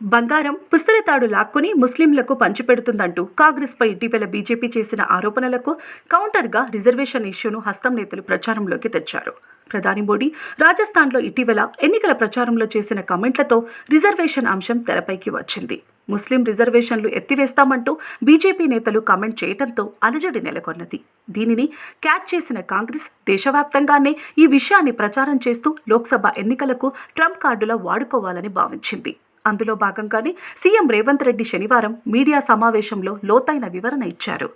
బంగారం పుస్తలతాడు లాక్కుని ముస్లింలకు పంచిపెడుతుందంటూ కాంగ్రెస్పై ఇటీవల బీజేపీ చేసిన ఆరోపణలకు కౌంటర్గా రిజర్వేషన్ ఇష్యూను హస్తం నేతలు ప్రచారంలోకి తెచ్చారు. ప్రధాని మోడీ రాజస్థాన్లో ఇటీవల ఎన్నికల ప్రచారంలో చేసిన కమెంట్లతో రిజర్వేషన్ అంశం తెరపైకి వచ్చింది. ముస్లిం రిజర్వేషన్లు ఎత్తివేస్తామంటూ బీజేపీ నేతలు కమెంట్ చేయడంతో అలజడి నెలకొన్నది. దీనిని క్యాచ్ చేసిన కాంగ్రెస్ దేశవ్యాప్తంగానే ఈ విషయాన్ని ప్రచారం చేస్తూ లోక్సభ ఎన్నికలకు ట్రంప్ కార్డులా వాడుకోవాలని భావించింది. అందులో భాగంగానే సీఎం రేవంత్ రెడ్డి శనివారం మీడియా సమావేశంలో లోతైన వివరణ ఇచ్చారు.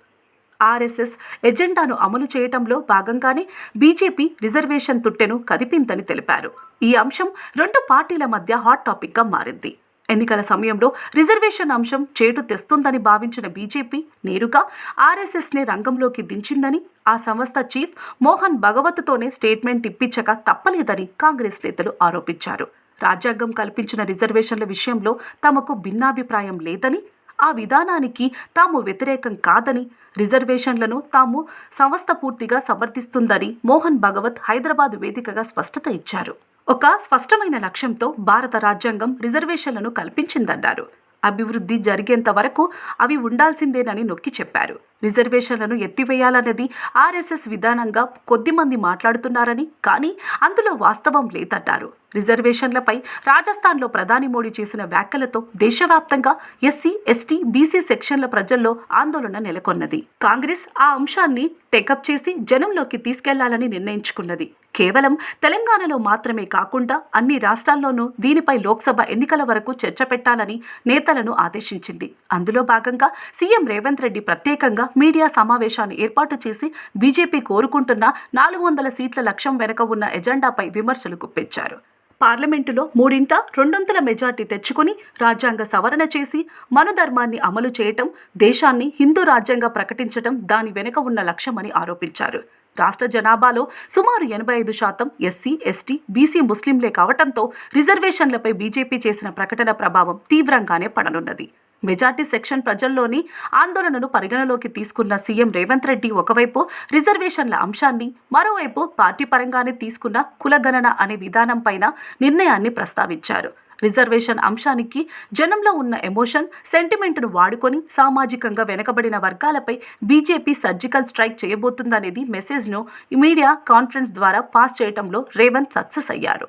ఆర్ఎస్ఎస్ ఎజెండాను అమలు చేయటంలో భాగంగానే బీజేపీ రిజర్వేషన్ తుట్టెను కదిపిందని తెలిపారు. ఈ అంశం రెండు పార్టీల మధ్య హాట్ టాపిక్గా మారింది. ఎన్నికల సమయంలో రిజర్వేషన్ అంశం చేటు తెస్తుందని భావించిన బీజేపీ నేరుగా ఆర్ఎస్ఎస్ని రంగంలోకి దించిందని ఆ సంస్థ చీఫ్ మోహన్ భగవత్తోనే స్టేట్మెంట్ ఇప్పించక తప్పలేదని కాంగ్రెస్ నేతలు ఆరోపించారు. రాజ్యాంగం కల్పించిన రిజర్వేషన్ల విషయంలో తమకు భిన్నాభిప్రాయం లేదని ఆ విధానానికి తాము వ్యతిరేకం కాదని రిజర్వేషన్లను తాము సంస్థ పూర్తిగా సమర్థిస్తుందని మోహన్ భగవత్ హైదరాబాద్ వేదికగా స్పష్టత ఇచ్చారు. ఒక స్పష్టమైన లక్ష్యంతో భారత రాజ్యాంగం రిజర్వేషన్లను కల్పించిందన్నారు. అభివృద్ధి జరిగేంత వరకు అవి ఉండాల్సిందేనని నొక్కి చెప్పారు. రిజర్వేషన్లను ఎత్తివేయాలన్నది ఆర్ఎస్ఎస్ విధానంగా కొద్దిమంది మాట్లాడుతున్నారని కానీ అందులో వాస్తవం లేదంటారు రిజర్వేషన్లపై రాజస్థాన్లో ప్రధాని మోడీ చేసిన వ్యాఖ్యలతో దేశవ్యాప్తంగా ఎస్సీ ఎస్టీ బీసీ సెక్షన్ల ప్రజల్లో ఆందోళన నెలకొన్నది. కాంగ్రెస్ ఆ అంశాన్ని టేకప్ చేసి జనంలోకి తీసుకెళ్ళాలని నిర్ణయించుకున్నది. కేవలం తెలంగాణలో మాత్రమే కాకుండా అన్ని రాష్ట్రాల్లోనూ దీనిపై లోక్సభ ఎన్నికల వరకు చర్చ పెట్టాలని నేతలను ఆదేశించింది. అందులో భాగంగా సీఎం రేవంత్ రెడ్డి ప్రత్యేకంగా మీడియా సమావేశాన్ని ఏర్పాటు చేసి బీజేపీ కోరుకుంటున్న నాలుగు వందల సీట్ల లక్ష్యం వెనుక ఉన్న ఎజెండాపై విమర్శలు గుప్పించారు. పార్లమెంటులో మూడింట రెండొంతుల మెజార్టీ తెచ్చుకుని రాజ్యాంగ సవరణ చేసి మనుధర్మాన్ని అమలు చేయటం దేశాన్ని హిందూ రాజ్యంగా ప్రకటించటం దాని వెనుక ఉన్న లక్ష్యమని ఆరోపించారు. రాష్ట్ర జనాభాలో సుమారు ఎనభై ఐదు శాతం ఎస్సీ ఎస్టీ బీసీ ముస్లింలే కావటంతో రిజర్వేషన్లపై బీజేపీ చేసిన ప్రకటన ప్రభావం తీవ్రంగానే పడనున్నది. మెజార్టీ సెక్షన్ ప్రజల్లోని ఆందోళనను పరిగణలోకి తీసుకున్న సీఎం రేవంత్ రెడ్డి ఒకవైపు రిజర్వేషన్ల అంశాన్ని మరోవైపు పార్టీ పరంగానే తీసుకున్న కులగణన అనే విధానంపైన నిర్ణయాన్ని ప్రస్తావించారు. రిజర్వేషన్ అంశానికి జనంలో ఉన్న ఎమోషన్ సెంటిమెంట్ను వాడుకొని సామాజికంగా వెనకబడిన వర్గాలపై బీజేపీ సర్జికల్ స్ట్రైక్ చేయబోతుందనేది మెసేజ్ను మీడియా కాన్ఫరెన్స్ ద్వారా పాస్ చేయడంలో రేవంత్ సక్సెస్ అయ్యారు.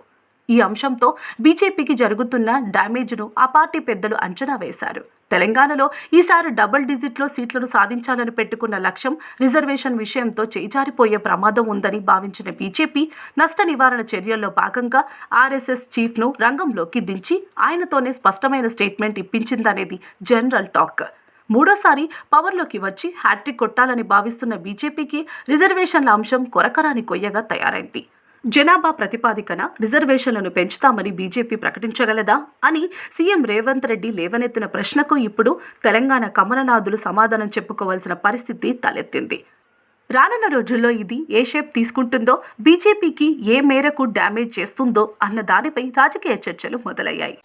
ఈ అంశంతో బీజేపీకి జరుగుతున్న డ్యామేజ్ను ఆ పార్టీ పెద్దలు అంచనా వేశారు. తెలంగాణలో ఈసారి డబుల్ డిజిట్లో సీట్లను సాధించాలని పెట్టుకున్న లక్ష్యం రిజర్వేషన్ విషయంతో చేజారిపోయే ప్రమాదం ఉందని భావించిన బీజేపీ నష్ట నివారణ చర్యల్లో భాగంగా ఆర్ఎస్ఎస్ చీఫ్ను రంగంలోకి దించి ఆయనతోనే స్పష్టమైన స్టేట్మెంట్ ఇప్పించిందనేది జనరల్ టాక్. మూడోసారి పవర్లోకి వచ్చి హ్యాట్రిక్ కొట్టాలని భావిస్తున్న బీజేపీకి రిజర్వేషన్ల అంశం కొరకరాని కొయ్యగా తయారైంది. జనాభా ప్రతిపాదికన రిజర్వేషన్లను పెంచుతామని బీజేపీ ప్రకటించగలదా అని సీఎం రేవంత్ రెడ్డి లేవనెత్తిన ప్రశ్నకు ఇప్పుడు తెలంగాణ కమలనాథులు సమాధానం చెప్పుకోవాల్సిన పరిస్థితి తలెత్తింది. రానున్న రోజుల్లో ఇది ఏ షేప్ తీసుకుంటుందో బీజేపీకి ఏ మేరకు డ్యామేజ్ చేస్తుందో అన్న దానిపై రాజకీయ చర్చలు మొదలయ్యాయి.